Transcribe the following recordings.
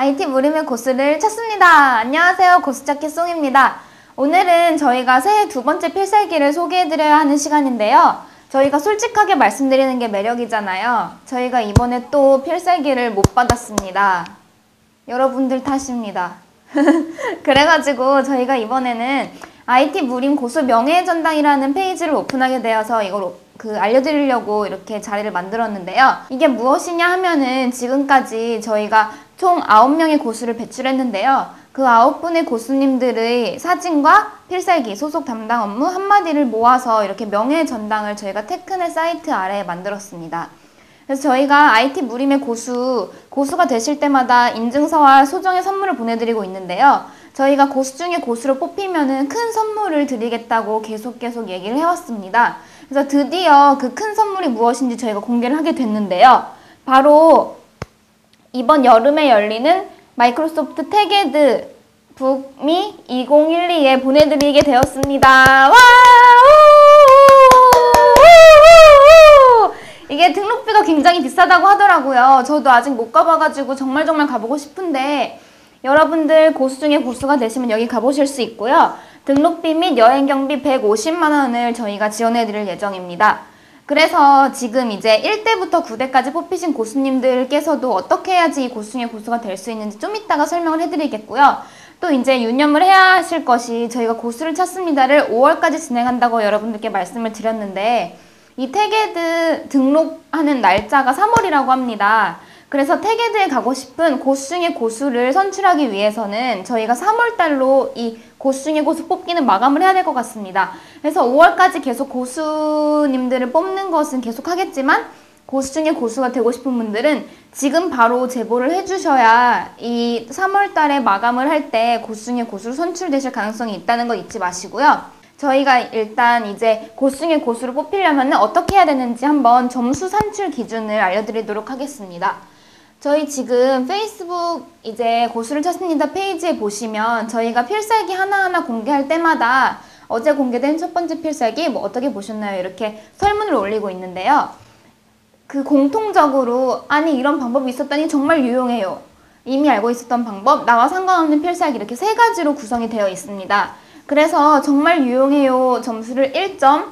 IT 무림의 고수를 찾습니다. 안녕하세요. 고수찾기 송입니다. 오늘은 저희가 새해 두 번째 필살기를 소개해드려야 하는 시간인데요. 저희가 솔직하게 말씀드리는 게 매력이잖아요. 저희가 이번에 또 필살기를 못 받았습니다. 여러분들 탓입니다. 그래가지고 저희가 이번에는 IT 무림 고수 명예의 전당이라는 페이지를 오픈하게 되어서 이걸 오- 그 알려드리려고 이렇게 자리를 만들었는데요. 이게 무엇이냐 하면은 지금까지 저희가 총 9명의 고수를 배출했는데요. 그 9분의 고수님들의 사진과 필살기, 소속 담당 업무 한마디를 모아서 이렇게 명예의 전당을 저희가 테크넷 사이트 아래에 만들었습니다. 그래서 저희가 IT 무림의 고수, 고수가 되실 때마다 인증서와 소정의 선물을 보내드리고 있는데요. 저희가 고수 중에 고수로 뽑히면은 큰 선물을 드리겠다고 계속 계속 얘기를 해왔습니다. 그래서 드디어 그 큰 선물이 무엇인지 저희가 공개를 하게 됐는데요. 바로 이번 여름에 열리는 마이크로소프트 태게드 북미 2012에 보내드리게 되었습니다. 와! 우! 이게 등록비가 굉장히 비싸다고 하더라고요. 저도 아직 못 가봐가지고 정말 정말 가보고 싶은데 여러분들 고수 중에 고수가 되시면 여기 가보실 수 있고요. 등록비 및 여행 경비 150만 원을 저희가 지원해 드릴 예정입니다. 그래서 지금 이제 1대부터 9대까지 뽑히신 고수님들께서도 어떻게 해야지 이 고수 중에 고수가 될 수 있는지 좀 이따가 설명을 해드리겠고요. 또 이제 유념을 해야 하실 것이 저희가 고수를 찾습니다를 5월까지 진행한다고 여러분들께 말씀을 드렸는데 이 태게드 등록하는 날짜가 3월이라고 합니다. 그래서 태게드에 가고 싶은 고수 중의 고수를 선출하기 위해서는 저희가 3월 달로 이 고수 중의 고수 뽑기는 마감을 해야 될 것 같습니다. 그래서 5월까지 계속 고수님들을 뽑는 것은 계속 하겠지만 고수 중에 고수가 되고 싶은 분들은 지금 바로 제보를 해주셔야 이 3월 달에 마감을 할 때 고수 중에 고수로 선출되실 가능성이 있다는 거 잊지 마시고요. 저희가 일단 이제 고수 중에 고수를 뽑히려면 어떻게 해야 되는지 한번 점수 산출 기준을 알려드리도록 하겠습니다. 저희 지금 페이스북 이제 고수를 찾습니다 페이지에 보시면 저희가 필살기 하나하나 공개할 때마다 어제 공개된 첫 번째 필살기 뭐 어떻게 보셨나요? 이렇게 설문을 올리고 있는데요. 그 공통적으로 아니 이런 방법이 있었다니 정말 유용해요. 이미 알고 있었던 방법, 나와 상관없는 필살기 이렇게 세 가지로 구성이 되어 있습니다. 그래서 정말 유용해요 점수를 1점,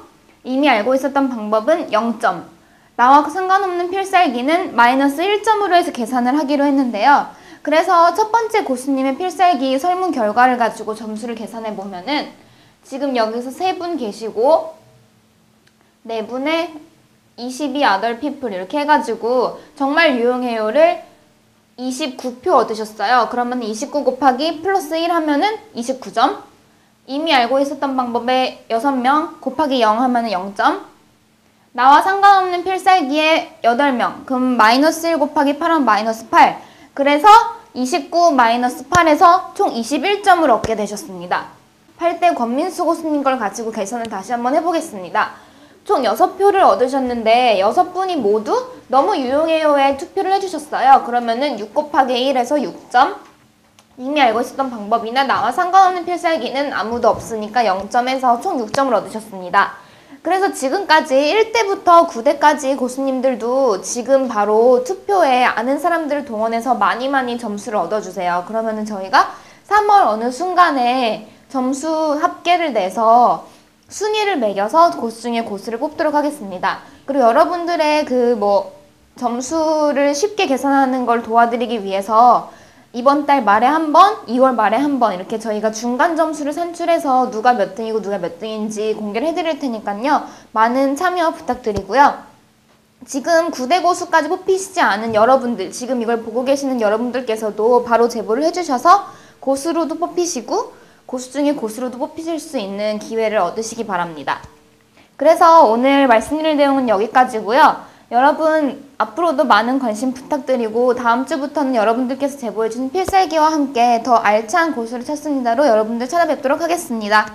이미 알고 있었던 방법은 0점, 나와 상관없는 필살기는 마이너스 1점으로 해서 계산을 하기로 했는데요. 그래서 첫 번째 고수님의 필살기 설문 결과를 가지고 점수를 계산해 보면은 지금 여기서 세 분 계시고 네 분의 22 other people 이렇게 해가지고 정말 유용해요를 29표 얻으셨어요. 그러면 29 곱하기 플러스 1 하면은 29점. 이미 알고 있었던 방법에 6명 곱하기 0 하면은 0점. 나와 상관없는 필살기에 8명. 그럼 마이너스 1 곱하기 8하면 마이너스 8. 그래서 29 마이너스 8에서 총 21점을 얻게 되셨습니다. 8대 권민수 고수님 걸 가지고 계산을 다시 한번 해보겠습니다. 총 6표를 얻으셨는데 6분이 모두 너무 유용해요에 투표를 해주셨어요. 그러면은 6 곱하기 1에서 6점. 이미 알고 있었던 방법이나 나와 상관없는 필살기는 아무도 없으니까 0점에서 총 6점을 얻으셨습니다. 그래서 지금까지 1대부터 9대까지 고수님들도 지금 바로 투표에 아는 사람들을 동원해서 많이 많이 점수를 얻어주세요. 그러면은 저희가 3월 어느 순간에 점수 합계를 내서 순위를 매겨서 고수 중에 고수를 뽑도록 하겠습니다. 그리고 여러분들의 그 뭐 점수를 쉽게 계산하는 걸 도와드리기 위해서 이번 달 말에 한 번, 2월 말에 한 번 이렇게 저희가 중간 점수를 산출해서 누가 몇 등이고 누가 몇 등인지 공개를 해드릴 테니까요. 많은 참여 부탁드리고요. 지금 9대 고수까지 뽑히시지 않은 여러분들, 지금 이걸 보고 계시는 여러분들께서도 바로 제보를 해주셔서 고수로도 뽑히시고 고수 중에 고수로도 뽑히실 수 있는 기회를 얻으시기 바랍니다. 그래서 오늘 말씀드릴 내용은 여기까지고요. 여러분 앞으로도 많은 관심 부탁드리고 다음 주부터는 여러분들께서 제보해 준 필살기와 함께 더 알찬 고수를 찾습니다로 여러분들 찾아뵙도록 하겠습니다.